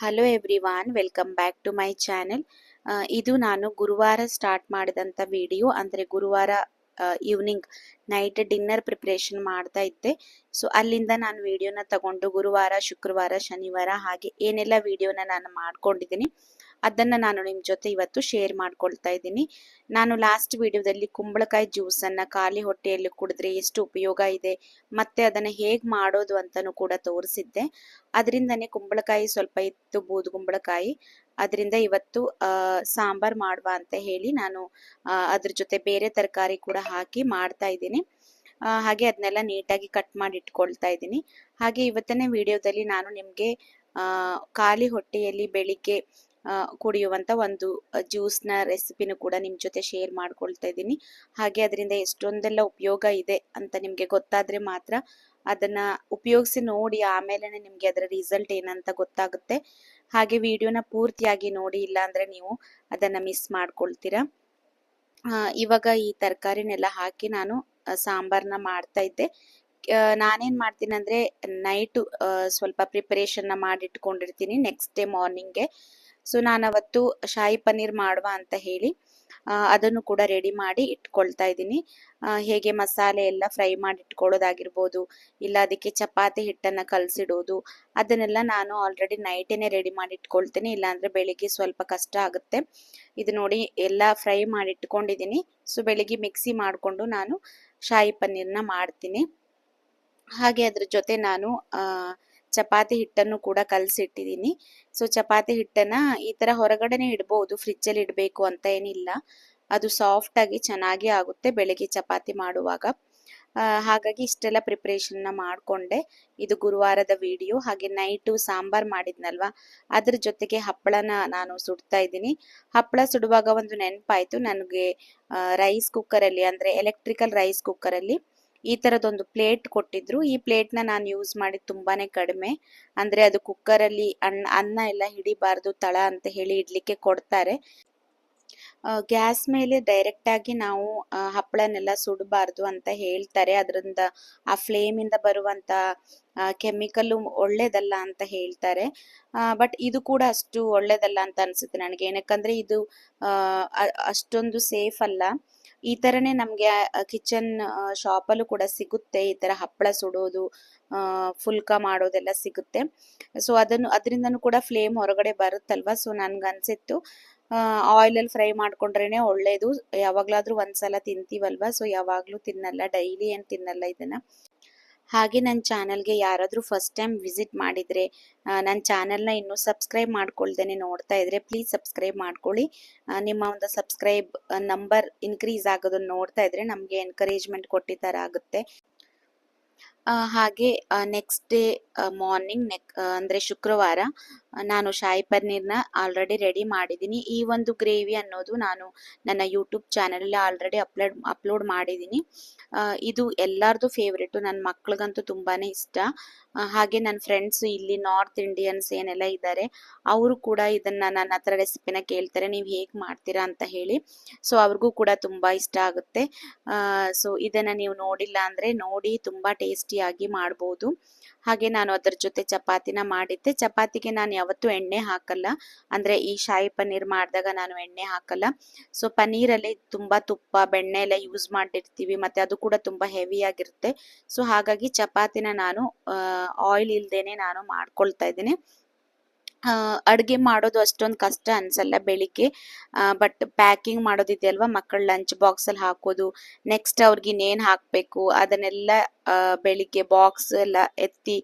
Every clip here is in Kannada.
Hello everyone welcome back to my channel ಇದು ನಾನು ಗುರುವಾರ ಸ್ಟಾರ್ಟ್ ಮಾಡಿದಂಥ ವಿಡಿಯೋ ಅಂದರೆ ಗುರುವಾರ ಈವ್ನಿಂಗ್ ನೈಟ್ ಡಿನ್ನರ್ ಪ್ರಿಪ್ರೇಷನ್ ಮಾಡ್ತಾ ಇದ್ದೆ. ಸೊ ಅಲ್ಲಿಂದ ನಾನು ವಿಡಿಯೋನ ತಗೊಂಡು ಗುರುವಾರ, ಶುಕ್ರವಾರ, ಶನಿವಾರ ಹಾಗೆ ಏನೆಲ್ಲ ವಿಡಿಯೋನ ನಾನು ಮಾಡ್ಕೊಂಡಿದ್ದೀನಿ. ಅದನ್ನು ನಾನು ನಿಮ್ಮ ಜೊತೆ ಇವತ್ತು ಶೇರ್ ಮಾಡ್ಕೊಳ್ತಾ ಇದ್ದೀನಿ. ನಾನು ಲಾಸ್ಟ್ ವಿಡಿಯೋದಲ್ಲಿ ಕುಂಬಳಕಾಯಿ ಜ್ಯೂಸನ್ನು ಖಾಲಿ ಹೊಟ್ಟೆಯಲ್ಲಿ ಕುಡಿದ್ರೆ ಎಷ್ಟು ಉಪಯೋಗ ಇದೆ, ಮತ್ತೆ ಅದನ್ನು ಹೇಗೆ ಮಾಡೋದು ಅಂತಲೂ ಕೂಡ ತೋರಿಸಿದ್ದೆ. ಅದರಿಂದನೇ ಕುಂಬಳಕಾಯಿ ಸ್ವಲ್ಪ ಇತ್ತು ಬೂದು ಕುಂಬಳಕಾಯಿ. ಅದರಿಂದ ಇವತ್ತು ಸಾಂಬಾರ್ ಮಾಡುವ ಅಂತ ಹೇಳಿ ನಾನು ಅದ್ರ ಜೊತೆ ಬೇರೆ ತರಕಾರಿ ಕೂಡ ಹಾಕಿ ಮಾಡ್ತಾ ಇದ್ದೀನಿ. ಹಾಗೆ ಅದನ್ನೆಲ್ಲ ನೀಟಾಗಿ ಕಟ್ ಮಾಡಿ ಇಟ್ಕೊಳ್ತಾ ಇದ್ದೀನಿ. ಹಾಗೆ ಇವತ್ತನೇ ವಿಡಿಯೋದಲ್ಲಿ ನಾನು ನಿಮಗೆ ಖಾಲಿ ಹೊಟ್ಟೆಯಲ್ಲಿ ಬೆಳಿಗ್ಗೆ ಕುಡಿಯುವಂಥ ಒಂದು ಜ್ಯೂಸ್ನ ರೆಸಿಪಿನೂ ಕೂಡ ನಿಮ್ಮ ಜೊತೆ ಶೇರ್ ಮಾಡ್ಕೊಳ್ತಾ ಇದ್ದೀನಿ. ಹಾಗೆ ಅದರಿಂದ ಎಷ್ಟೊಂದೆಲ್ಲ ಉಪಯೋಗ ಇದೆ ಅಂತ ನಿಮಗೆ ಗೊತ್ತಾದರೆ ಮಾತ್ರ ಅದನ್ನು ಉಪಯೋಗಿಸಿ ನೋಡಿ ಆಮೇಲೆ ನಿಮಗೆ ಅದರ ರಿಸಲ್ಟ್ ಏನಂತ ಗೊತ್ತಾಗುತ್ತೆ. ಹಾಗೆ ವಿಡಿಯೋನ ಪೂರ್ತಿಯಾಗಿ ನೋಡಿ ಇಲ್ಲ ಅಂದರೆ ನೀವು ಅದನ್ನು ಮಿಸ್ ಮಾಡ್ಕೊಳ್ತೀರಾ. ಇವಾಗ ಈ ತರಕಾರಿನೆಲ್ಲ ಹಾಕಿ ನಾನು ಸಾಂಬಾರನ್ನ ಮಾಡ್ತಾ ಇದ್ದೆ. ನಾನೇನು ಮಾಡ್ತೀನಿ ಅಂದರೆ ನೈಟು ಸ್ವಲ್ಪ ಪ್ರಿಪರೇಷನ್ನ ಮಾಡಿಟ್ಕೊಂಡಿರ್ತೀನಿ ನೆಕ್ಸ್ಟ್ ಡೇ ಮಾರ್ನಿಂಗ್ಗೆ ಸೊ ನಾನು ಅವತ್ತು ಶಾಹಿ ಪನ್ನೀರ್ ಮಾಡುವ ಅಂತ ಹೇಳಿ ಅದನ್ನು ಕೂಡ ರೆಡಿ ಮಾಡಿ ಇಟ್ಕೊಳ್ತಾ ಇದ್ದೀನಿ. ಹೇಗೆ ಮಸಾಲೆ ಎಲ್ಲ ಫ್ರೈ ಮಾಡಿ ಇಟ್ಕೊಳ್ಳೋದಾಗಿರ್ಬೋದು ಇಲ್ಲ ಅದಕ್ಕೆ ಚಪಾತಿ ಹಿಟ್ಟನ್ನು ಕಲಸಿಡೋದು, ಅದನ್ನೆಲ್ಲ ನಾನು ಆಲ್ರೆಡಿ ನೈಟೇನೆ ರೆಡಿ ಮಾಡಿ ಇಟ್ಕೊಳ್ತೀನಿ ಇಲ್ಲಾಂದರೆ ಬೆಳಿಗ್ಗೆ ಸ್ವಲ್ಪ ಕಷ್ಟ ಆಗುತ್ತೆ. ಇದು ನೋಡಿ ಎಲ್ಲ ಫ್ರೈ ಮಾಡಿ ಇಟ್ಕೊಂಡಿದ್ದೀನಿ ಸೊ ಬೆಳಿಗ್ಗೆ ಮಿಕ್ಸಿ ಮಾಡಿಕೊಂಡು ನಾನು ಶಾಹಿ ಪನ್ನೀರ್ನ ಮಾಡ್ತೀನಿ. ಹಾಗೆ ಅದ್ರ ಜೊತೆ ನಾನು ಚಪಾತಿ ಹಿಟ್ಟನ್ನು ಕೂಡ ಕಲಸಿಟ್ಟಿದ್ದೀನಿ ಸೊ ಚಪಾತಿ ಹಿಟ್ಟನ್ನ ಈ ತರ ಹೊರಗಡೆನೆ ಇಡ್ಬೋದು, ಫ್ರಿಜ್ಜಲ್ಲಿ ಇಡಬೇಕು ಅಂತ ಏನಿಲ್ಲ. ಅದು ಸಾಫ್ಟ್ ಆಗಿ ಚೆನ್ನಾಗಿ ಆಗುತ್ತೆ ಬೆಳಗ್ಗೆ ಚಪಾತಿ ಮಾಡುವಾಗ. ಹಾಗಾಗಿ ಇಷ್ಟೆಲ್ಲ ಪ್ರಿಪ್ರೇಷನ್ನ ಮಾಡಿಕೊಂಡೆ. ಇದು ಗುರುವಾರದ ವಿಡಿಯೋ ಹಾಗೆ ನೈಟು ಸಾಂಬಾರ್ ಮಾಡಿದ್ನಲ್ವಾ? ಅದ್ರ ಜೊತೆಗೆ ಹಪ್ಪಳನ ನಾನು ಸುಡ್ತಾ ಇದ್ದೀನಿ. ಹಪ್ಪಳ ಸುಡುವಾಗ ಒಂದು ನೆನಪಾಯಿತು. ನನಗೆ ರೈಸ್ ಕುಕ್ಕರಲ್ಲಿ ಅಂದರೆ ಎಲೆಕ್ಟ್ರಿಕಲ್ ರೈಸ್ ಕುಕ್ಕರಲ್ಲಿ ಈ ತರದೊಂದು ಪ್ಲೇಟ್ ಕೊಟ್ಟಿದ್ರು. ಈ ಪ್ಲೇಟ್ನ ನಾನು ಯೂಸ್ ಮಾಡಿ ತುಂಬಾನೇ ಕಡಿಮೆ. ಅಂದ್ರೆ ಅದು ಕುಕ್ಕರಲ್ಲಿ ಅನ್ನ ಅನ್ನ ಎಲ್ಲ ಹಿಡಿಬಾರ್ದು, ತಳ ಅಂತ ಹೇಳಿ ಇಡ್ಲಿಕ್ಕೆ ಕೊಡ್ತಾರೆ. ಗ್ಯಾಸ್ ಮೇಲೆ ಡೈರೆಕ್ಟ್ ಆಗಿ ನಾವು ಹಪ್ಪಳನೆಲ್ಲ ಸುಡಬಾರ್ದು ಅಂತ ಹೇಳ್ತಾರೆ. ಅದರಿಂದ ಆ ಫ್ಲೇಮಿಂದ ಬರುವಂತ ಕೆಮಿಕಲ್ ಒಳ್ಳೇದಲ್ಲ ಅಂತ ಹೇಳ್ತಾರೆ. ಬಟ್ ಇದು ಕೂಡ ಅಷ್ಟು ಒಳ್ಳೇದಲ್ಲ ಅಂತ ಅನ್ಸುತ್ತೆ ನನಗೆ. ಏನಕ್ಕಂದ್ರೆ ಇದು ಅಷ್ಟೊಂದು ಸೇಫ್ ಅಲ್ಲ. ಈ ತರನೇ ನಮಗೆ ಕಿಚನ್ ಶಾಪಲ್ಲೂ ಕೂಡ ಸಿಗುತ್ತೆ. ಈ ತರ ಹಪ್ಪಳ ಸುಡೋದು ಫುಲ್ಕ ಮಾಡೋದೆಲ್ಲ ಸಿಗುತ್ತೆ. ಸೊ ಅದನ್ನು, ಅದರಿಂದನೂ ಕೂಡ ಫ್ಲೇಮ್ ಹೊರಗಡೆ ಬರುತ್ತಲ್ವಾ? ಸೊ ಆಯಿಲ್ ಆಯಿಲಲ್ಲಿ ಫ್ರೈ ಮಾಡ್ಕೊಂಡ್ರೇನೆ ಒಳ್ಳೇದು. ಯಾವಾಗ್ಲಾದ್ರೂ ಒಂದ್ಸಲ ತಿಂತೀವಲ್ವಾ? ಸೊ ಯಾವಾಗ್ಲೂ ತಿನ್ನಲ್ಲ. ಡೈಲಿ ಏನು ತಿನ್ನಲ್ಲ ಇದನ್ನ. ಹಾಗೆ ನನ್ನ ಚಾನಲ್ಗೆ ಯಾರಾದರೂ ಫಸ್ಟ್ ಟೈಮ್ ವಿಸಿಟ್ ಮಾಡಿದರೆ ನನ್ನ ಚಾನಲ್ನ ಇನ್ನೂ ಸಬ್ಸ್ಕ್ರೈಬ್ ಮಾಡ್ಕೊಳ್ದೇನೆ ನೋಡ್ತಾ ಇದ್ರೆ ಪ್ಲೀಸ್ ಸಬ್ಸ್ಕ್ರೈಬ್ ಮಾಡ್ಕೊಳ್ಳಿ. ನಿಮ್ಮ ಒಂದು ಸಬ್ಸ್ಕ್ರೈಬ್ ನಂಬರ್ ಇನ್ಕ್ರೀಸ್ ಆಗೋದನ್ನು ನೋಡ್ತಾ ಇದ್ರೆ ನಮಗೆ ಎನ್ಕರೇಜ್ಮೆಂಟ್ ಕೊಟ್ಟಿದ್ದ ಆಗುತ್ತೆ. ಹಾಗೆ ನೆಕ್ಸ್ಟ್ ಡೇ ಮಾರ್ನಿಂಗ್ ನೆಕ್ ಅಂದರೆ ಶುಕ್ರವಾರ ನಾನು ಶಾಯಿ ಪನ್ನೀರ್ನ ಆಲ್ರೆಡಿ ರೆಡಿ ಮಾಡಿದ್ದೀನಿ. ಈ ಒಂದು ಗ್ರೇವಿ ಅನ್ನೋದು ನಾನು ನನ್ನ ಯೂಟ್ಯೂಬ್ ಚಾನಲಲ್ಲಿ ಆಲ್ರೆಡಿ ಅಪ್ಲೋಡ್ ಅಪ್ಲೋಡ್ ಮಾಡಿದ್ದೀನಿ. ಇದು ಎಲ್ಲರದು ಫೇವ್ರೇಟು ನನ್ನ ಮಕ್ಳಿಗಂತೂ ತುಂಬಾನೇ ಇಷ್ಟ. ಹಾಗೆ ನನ್ನ ಫ್ರೆಂಡ್ಸ್ ಇಲ್ಲಿ ನಾರ್ತ್ ಇಂಡಿಯನ್ಸ್ ಏನೆಲ್ಲ ಇದ್ದಾರೆ ಅವರು ಕೂಡ ಇದನ್ನ ನನ್ನ ಹತ್ರ ರೆಸಿಪಿನ ಕೇಳ್ತಾರೆ, ನೀವು ಹೇಗೆ ಮಾಡ್ತೀರಾ ಅಂತ ಹೇಳಿ. ಸೊ ಅವ್ರಿಗೂ ಕೂಡ ತುಂಬಾ ಇಷ್ಟ ಆಗುತ್ತೆ. ಸೊ ಇದನ್ನ ನೀವು ನೋಡಿಲ್ಲ ಅಂದ್ರೆ ನೋಡಿ, ತುಂಬ ಟೇಸ್ಟಿಯಾಗಿ ಮಾಡ್ಬೋದು. ಹಾಗೆ ನಾನು ಅದರ ಜೊತೆ ಚಪಾತಿನ ಮಾಡಿದ್ದೆ. ಚಪಾತಿಗೆ ನಾನು ಯಾವತ್ತೂ ಎಣ್ಣೆ ಹಾಕಲ್ಲ. ಅಂದ್ರೆ ಈ ಶಾಯಿ ಪನ್ನೀರ್ ಮಾಡಿದಾಗ ನಾನು ಎಣ್ಣೆ ಹಾಕಲ್ಲ. ಸೊ ಪನ್ನೀರಲ್ಲಿ ತುಂಬಾ ತುಪ್ಪ, ಬೆಣ್ಣೆ ಎಲ್ಲ ಯೂಸ್ ಮಾಡಿರ್ತೀವಿ ಮತ್ತೆ ಅದು ಕೂಡ ತುಂಬಾ ಹೆವಿ ಆಗಿರುತ್ತೆ. ಸೊ ಹಾಗಾಗಿ ಚಪಾತಿನ ನಾನು ಆಯಿಲ್ ಇಲ್ದೇನೆ ನಾನು ಮಾಡ್ಕೊಳ್ತಾ ಇದ್ದೀನಿ. ಅಡುಗೆ ಮಾಡೋದು ಅಷ್ಟೊಂದು ಕಷ್ಟ ಅನ್ಸಲ್ಲ ಬೆಳಿಗ್ಗೆ. ಬಟ್ ಪ್ಯಾಕಿಂಗ್ ಮಾಡೋದಿದೆಯಲ್ವಾ ಮಕ್ಕಳ ಲಂಚ್ ಬಾಕ್ಸಲ್ಲಿ ಹಾಕೋದು ನೆಕ್ಸ್ಟ್ ಅವ್ರಿಗೆ ಇನ್ನೇನು ಹಾಕಬೇಕು, ಅದನ್ನೆಲ್ಲ ಬೆಳಿಗ್ಗೆ ಬಾಕ್ಸ್ ಎಲ್ಲ ಎತ್ತಿ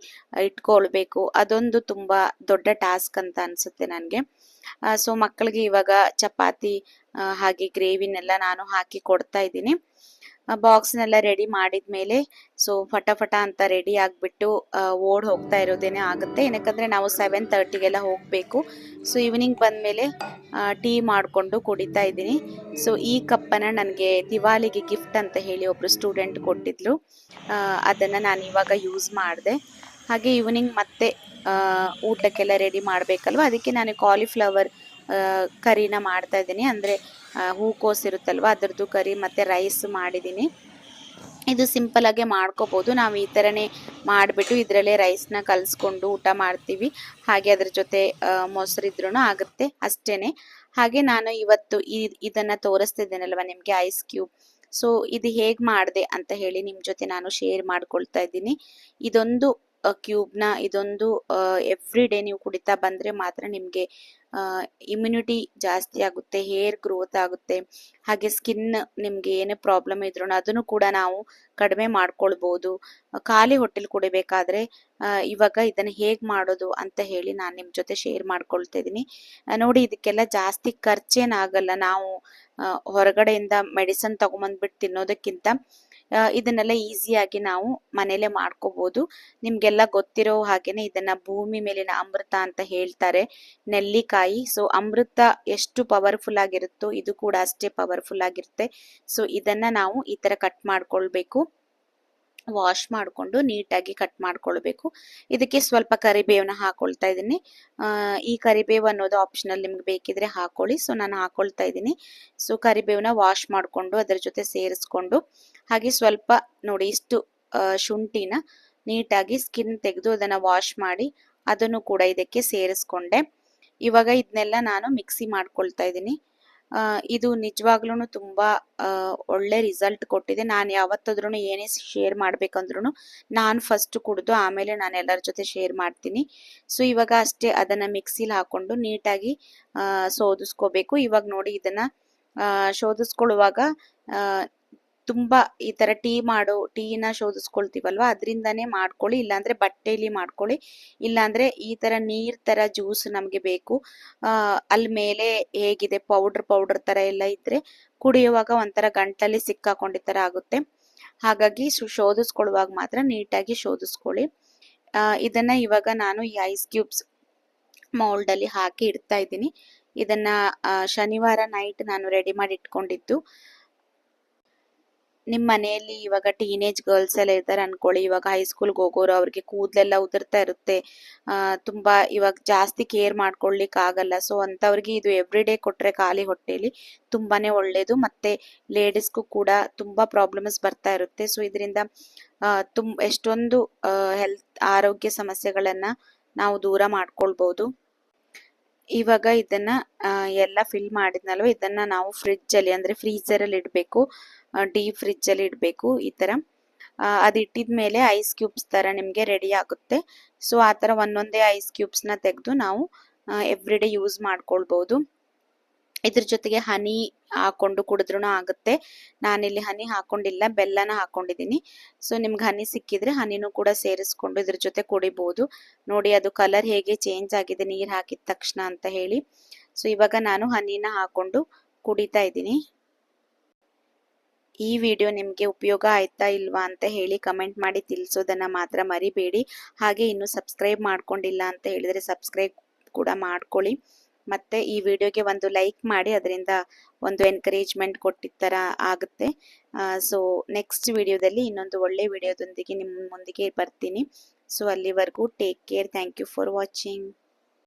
ಇಟ್ಕೊಳ್ಬೇಕು. ಅದೊಂದು ತುಂಬ ದೊಡ್ಡ ಟಾಸ್ಕ್ ಅಂತ ಅನಿಸುತ್ತೆ ನನಗೆ. ಸೊ ಮಕ್ಕಳಿಗೆ ಇವಾಗ ಚಪಾತಿ ಹಾಗೆ ಗ್ರೇವಿನೆಲ್ಲ ನಾನು ಹಾಕಿ ಕೊಡ್ತಾ ಇದ್ದೀನಿ. ಬಾಕ್ಸ್ನೆಲ್ಲ ರೆಡಿ ಮಾಡಿದ್ಮೇಲೆ ಸೊ ಫಟಾಫಟ ಫಟ ಅಂತ ರೆಡಿ ಆಗಿಬಿಟ್ಟು ಓಡ್ ಹೋಗ್ತಾ ಇರೋದೇನೆ ಆಗುತ್ತೆ. ಏನಕ್ಕಂದರೆ ನಾವು ಸೆವೆನ್ ತರ್ಟಿಗೆಲ್ಲ ಹೋಗಬೇಕು. ಸೊ ಈವ್ನಿಂಗ್ ಬಂದಮೇಲೆ ಟೀ ಮಾಡಿಕೊಂಡು ಕುಡಿತಾ ಇದ್ದೀನಿ. ಸೊ ಈ ಕಪ್ಪನ್ನು ನನಗೆ ದಿವಾಲಿಗೆ ಗಿಫ್ಟ್ ಅಂತ ಹೇಳಿ ಒಬ್ಬರು ಸ್ಟೂಡೆಂಟ್ ಕೊಟ್ಟಿದ್ಲು. ಅದನ್ನು ನಾನು ಇವಾಗ ಯೂಸ್ ಮಾಡಿದೆ. ಹಾಗೆ ಈವ್ನಿಂಗ್ ಮತ್ತೆ ಊಟಕ್ಕೆಲ್ಲ ರೆಡಿ ಮಾಡಬೇಕಲ್ವ? ಅದಕ್ಕೆ ನಾನು ಕಾಲಿಫ್ಲವರ್ ಕರಿನ ಮಾಡ್ತಾ ಇದ್ದೀನಿ. ಅಂದರೆ ಹೂಕೋಸು ಇರುತ್ತಲ್ವ, ಅದರದ್ದು ಕರಿ ಮತ್ತು ರೈಸ್ ಮಾಡಿದ್ದೀನಿ ಇದು ಸಿಂಪಲ್ ಆಗಿ ಮಾಡ್ಕೋಬೋದು. ನಾವು ಈ ಥರನೇ ಮಾಡಿಬಿಟ್ಟು ಇದರಲ್ಲೇ ರೈಸ್ನ ಕಲಿಸ್ಕೊಂಡು ಊಟ ಮಾಡ್ತೀವಿ. ಹಾಗೆ ಅದ್ರ ಜೊತೆ ಮೊಸರಿದ್ರೂ ಆಗುತ್ತೆ ಅಷ್ಟೇನೆ. ಹಾಗೆ ನಾನು ಇವತ್ತು ಈ, ಇದನ್ನು ತೋರಿಸ್ತಿದ್ದೇನಲ್ವ ನಿಮಗೆ ಐಸ್ ಕ್ಯೂಬ್ ಸೊ ಇದು ಹೇಗೆ ಮಾಡಿದೆ ಅಂತ ಹೇಳಿ ನಿಮ್ಮ ಜೊತೆ ನಾನು ಶೇರ್ ಮಾಡ್ಕೊಳ್ತಾ ಇದ್ದೀನಿ. ಇದೊಂದು ಕ್ಯೂಬ್ನ ಇದೊಂದು ಎವ್ರಿ ಡೇ ನೀವು ಕುಡಿತಾ ಬಂದರೆ ಮಾತ್ರ ನಿಮಗೆ ಇಮ್ಯುನಿಟಿ ಜಾಸ್ತಿ ಆಗುತ್ತೆ ಹೇರ್ ಗ್ರೋತ್ ಆಗುತ್ತೆ, ಹಾಗೆ ಸ್ಕಿನ್ ನಿಮಗೆ ಏನೇ ಪ್ರಾಬ್ಲಮ್ ಇದ್ರೂ ಅದನ್ನು ಕೂಡ ನಾವು ಕಡಿಮೆ ಮಾಡ್ಕೊಳ್ಬೋದು. ಖಾಲಿ ಹೊಟ್ಟೆಲ್ ಕುಡಿಬೇಕಾದ್ರೆ ಇವಾಗ ಇದನ್ನು ಹೇಗೆ ಮಾಡೋದು ಅಂತ ಹೇಳಿ ನಾನು ನಿಮ್ಮ ಜೊತೆ ಶೇರ್ ಮಾಡ್ಕೊಳ್ತಾ ಇದ್ದೀನಿ. ನೋಡಿ ಇದಕ್ಕೆಲ್ಲ ಜಾಸ್ತಿ ಖರ್ಚೇನಾಗಲ್ಲ ನಾವು ಹೊರಗಡೆಯಿಂದ ಮೆಡಿಸನ್ ತಗೊಂಬಂದ್ಬಿಟ್ಟು ತಿನ್ನೋದಕ್ಕಿಂತ ಇದನ್ನೆಲ್ಲ ಈಸಿಯಾಗಿ ನಾವು ಮನೇಲೆ ಮಾಡ್ಕೋಬಹುದು ನಿಮ್ಗೆಲ್ಲ ಗೊತ್ತಿರೋ ಹಾಗೇನೆ ಇದನ್ನ ಭೂಮಿ ಮೇಲಿನ ಅಮೃತ ಅಂತ ಹೇಳ್ತಾರೆ, ನೆಲ್ಲಿಕಾಯಿ. ಸೊ ಅಮೃತ ಎಷ್ಟು ಪವರ್ಫುಲ್ ಆಗಿರುತ್ತೋ ಇದು ಕೂಡ ಅಷ್ಟೇ ಪವರ್ಫುಲ್ ಆಗಿರುತ್ತೆ. ಸೊ ಇದನ್ನ ನಾವು ಈ ತರ ಕಟ್ ಮಾಡ್ಕೊಳ್ಬೇಕು. ವಾಶ್ ಮಾಡಿಕೊಂಡು ನೀಟಾಗಿ ಕಟ್ ಮಾಡ್ಕೊಳ್ಬೇಕು. ಇದಕ್ಕೆ ಸ್ವಲ್ಪ ಕರಿಬೇವನ್ನ ಹಾಕೊಳ್ತಾ ಇದ್ದೀನಿ. ಈ ಕರಿಬೇವು ಅನ್ನೋದು ಆಪ್ಷನಲ್ ನಿಮ್ಗೆ ಬೇಕಿದ್ರೆ ಹಾಕೊಳ್ಳಿ. ಸೊ ನಾನು ಹಾಕೊಳ್ತಾ ಇದ್ದೀನಿ. ಸೊ ಕರಿಬೇವನ್ನ ವಾಶ್ ಮಾಡಿಕೊಂಡು ಅದರ ಜೊತೆ ಸೇರಿಸ್ಕೊಂಡು, ಹಾಗೆ ಸ್ವಲ್ಪ ನೋಡಿ ಇಷ್ಟು ಶುಂಠಿನ ನೀಟಾಗಿ ಸ್ಕಿನ್ ತೆಗೆದು ಅದನ್ನು ವಾಶ್ ಮಾಡಿ ಅದನ್ನು ಕೂಡ ಇದಕ್ಕೆ ಸೇರಿಸ್ಕೊಂಡೆ. ಇವಾಗ ಇದನ್ನೆಲ್ಲ ನಾನು ಮಿಕ್ಸಿ ಮಾಡ್ಕೊಳ್ತಾ ಇದ್ದೀನಿ. ಇದು ನಿಜವಾಗ್ಲೂ ತುಂಬ ಒಳ್ಳೆ ರಿಸಲ್ಟ್ ಕೊಟ್ಟಿದೆ. ನಾನು ಯಾವತ್ತಾದ್ರೂ ಏನೇ ಶೇರ್ ಮಾಡ್ಬೇಕಂದ್ರೂ ನಾನು ಫಸ್ಟ್ ಕುಡಿದು ಆಮೇಲೆ ನಾನು ಎಲ್ಲರ ಜೊತೆ ಶೇರ್ ಮಾಡ್ತೀನಿ. ಸೊ ಇವಾಗ ಅಷ್ಟೇ ಅದನ್ನ ಮಿಕ್ಸಿಲಿ ಹಾಕೊಂಡು ನೀಟಾಗಿ ಸೋದಿಸ್ಕೋಬೇಕು. ಇವಾಗ ನೋಡಿ ಇದನ್ನು ಶೋಧಿಸ್ಕೊಳ್ಳುವಾಗ ತುಂಬಾ ಈ ತರ ಟೀ ಮಾಡೋ, ಟೀನ ಶೋಧಿಸ್ಕೊಳ್ತೀವಲ್ವಾ? ಅದರಿಂದನೇ ಮಾಡ್ಕೊಳ್ಳಿ, ಇಲ್ಲಾಂದ್ರೆ ಬಟ್ಟೆಯಲ್ಲಿ ಮಾಡ್ಕೊಳ್ಳಿ. ಇಲ್ಲಾಂದ್ರೆ ಈ ತರ ನೀರ್ ತರ ಜ್ಯೂಸ್ ನಮಗೆ ಬೇಕು. ಅಲ್ಲಿ ಮೇಲೆ ಹೇಗಿದೆ, ಪೌಡರ್ ಪೌಡರ್ ತರ ಎಲ್ಲ ಇದ್ರೆ ಕುಡಿಯುವಾಗ ಒಂಥರ ಗಂಟಲ್ಲಿ ಸಿಕ್ಕಾಕೊಂಡಿತರ ಆಗುತ್ತೆ. ಹಾಗಾಗಿ ಶೋಧಿಸ್ಕೊಳ್ಳುವಾಗ ಮಾತ್ರ ನೀಟಾಗಿ ಶೋಧಿಸ್ಕೊಳ್ಳಿ. ಇದನ್ನ ಇವಾಗ ನಾನು ಈ ಐಸ್ ಕ್ಯೂಬ್ಸ್ ಮೌಲ್ಡ್ ಅಲ್ಲಿ ಹಾಕಿ ಇಡ್ತಾ ಇದ್ದೀನಿ. ಇದನ್ನ ಶನಿವಾರ ನೈಟ್ ನಾನು ರೆಡಿ ಮಾಡಿ ಇಟ್ಕೊಂಡಿದ್ದು. ನಿಮ್ಮ ಮನೆಯಲ್ಲಿ ಇವಾಗ ಟೀನೇಜ್ ಗರ್ಲ್ಸ್ ಎಲ್ಲ ಇರ್ತಾರೆ ಅನ್ಕೊಳ್ಳಿ. ಇವಾಗ ಹೈಸ್ಕೂಲ್ಗೆ ಹೋಗೋರು ಅವ್ರಿಗೆ ಕೂದಲೆಲ್ಲ ಉದುರ್ತಾ ಇರುತ್ತೆ. ತುಂಬಾ ಇವಾಗ ಜಾಸ್ತಿ ಕೇರ್ ಮಾಡ್ಕೊಳ್ಲಿಕ್ಕೆ ಆಗಲ್ಲ. ಸೊ ಅಂತವ್ರಿಗೆ ಇದು ಎವ್ರಿ ಡೇ ಕೊಟ್ರೆ ಖಾಲಿ ಹೊಟ್ಟೆಲಿ ತುಂಬಾನೇ ಒಳ್ಳೇದು. ಮತ್ತೆ ಲೇಡೀಸ್ಗೂ ಕೂಡ ತುಂಬಾ ಪ್ರಾಬ್ಲಮ್ಸ್ ಬರ್ತಾ ಇರುತ್ತೆ. ಸೊ ಇದರಿಂದ ತುಂಬ ಎಷ್ಟೊಂದು ಹೆಲ್ತ್ ಆರೋಗ್ಯ ಸಮಸ್ಯೆಗಳನ್ನ ನಾವು ದೂರ ಮಾಡ್ಕೊಳ್ಬಹುದು ಇವಾಗ ಇದನ್ನ ಎಲ್ಲ ಫಿಲ್ ಮಾಡಿದ್ನಲ್ವ? ಇದನ್ನ ನಾವು ಫ್ರಿಡ್ಜ್ ಅಲ್ಲಿ, ಅಂದ್ರೆ ಫ್ರೀಜರ್ ಅಲ್ಲಿ ಇಡಬೇಕು. ಡೀಪ್ ಫ್ರಿಜ್ ಅಲ್ಲಿ ಇಡಬೇಕು ಈ ತರ. ಅದು ಇಟ್ಟಿದ ಮೇಲೆ ಐಸ್ ಕ್ಯೂಬ್ಸ್ ತರ ನಿಮಗೆ ರೆಡಿ ಆಗುತ್ತೆ. ಸೊ ಆ ತರ ಒಂದೊಂದೇ ಐಸ್ ಕ್ಯೂಬ್ಸ್ನ ತೆಗೆದು ನಾವು ಎವ್ರಿ ಡೇ ಯೂಸ್ ಮಾಡ್ಕೊಳ್ಬಹುದು ಇದ್ರ ಜೊತೆಗೆ ಹನಿ ಹಾಕೊಂಡು ಕುಡಿದ್ರೂ ಆಗುತ್ತೆ. ನಾನಿಲ್ಲಿ ಹನಿ ಹಾಕೊಂಡಿಲ್ಲ, ಬೆಲ್ಲನ ಹಾಕೊಂಡಿದ್ದೀನಿ ಸೊ ನಿಮ್ಗೆ ಹನಿ ಸಿಕ್ಕಿದ್ರೆ ಹನಿನೂ ಕೂಡ ಸೇರಿಸ್ಕೊಂಡು ಇದ್ರ ಜೊತೆ ಕುಡಿಬಹುದು ನೋಡಿ, ಅದು ಕಲರ್ ಹೇಗೆ ಚೇಂಜ್ ಆಗಿದೆ, ನೀರು ಹಾಕಿದ ತಕ್ಷಣ ಅಂತ ಹೇಳಿ. ಸೊ ಇವಾಗ ನಾನು ಹನಿನ ಹಾಕೊಂಡು ಕುಡಿತಾ ಇದ್ದೀನಿ. ಈ ವಿಡಿಯೋ ನಿಮಗೆ ಉಪಯೋಗ ಆಯ್ತಾ ಇಲ್ವಾ ಅಂತ ಹೇಳಿ ಕಮೆಂಟ್ ಮಾಡಿ ತಿಳಿಸೋದನ್ನ ಮಾತ್ರ ಮರಿಬೇಡಿ. ಹಾಗೆ ಇನ್ನು ಸಬ್ಸ್ಕ್ರೈಬ್ ಮಾಡ್ಕೊಂಡಿಲ್ಲ ಅಂತ ಹೇಳಿದ್ರೆ ಸಬ್ಸ್ಕ್ರೈಬ್ ಕೂಡ ಮಾಡ್ಕೊಳ್ಳಿ. ಮತ್ತೆ ಈ ವಿಡಿಯೋಗೆ ಒಂದು ಲೈಕ್ ಮಾಡಿ, ಅದರಿಂದ ಒಂದು ಎನ್ಕರೇಜ್ಮೆಂಟ್ ಕೊಟ್ಟಿದ್ದ ಥರ ಆಗುತ್ತೆ ಸೊ ನೆಕ್ಸ್ಟ್ ವಿಡಿಯೋದಲ್ಲಿ ಇನ್ನೊಂದು ಒಳ್ಳೆ ವಿಡಿಯೋದೊಂದಿಗೆ ನಿಮ್ಮ ಮುಂದಿಗೆ ಬರ್ತೀನಿ. ಸೊ ಅಲ್ಲಿವರೆಗೂ take care thank you for watching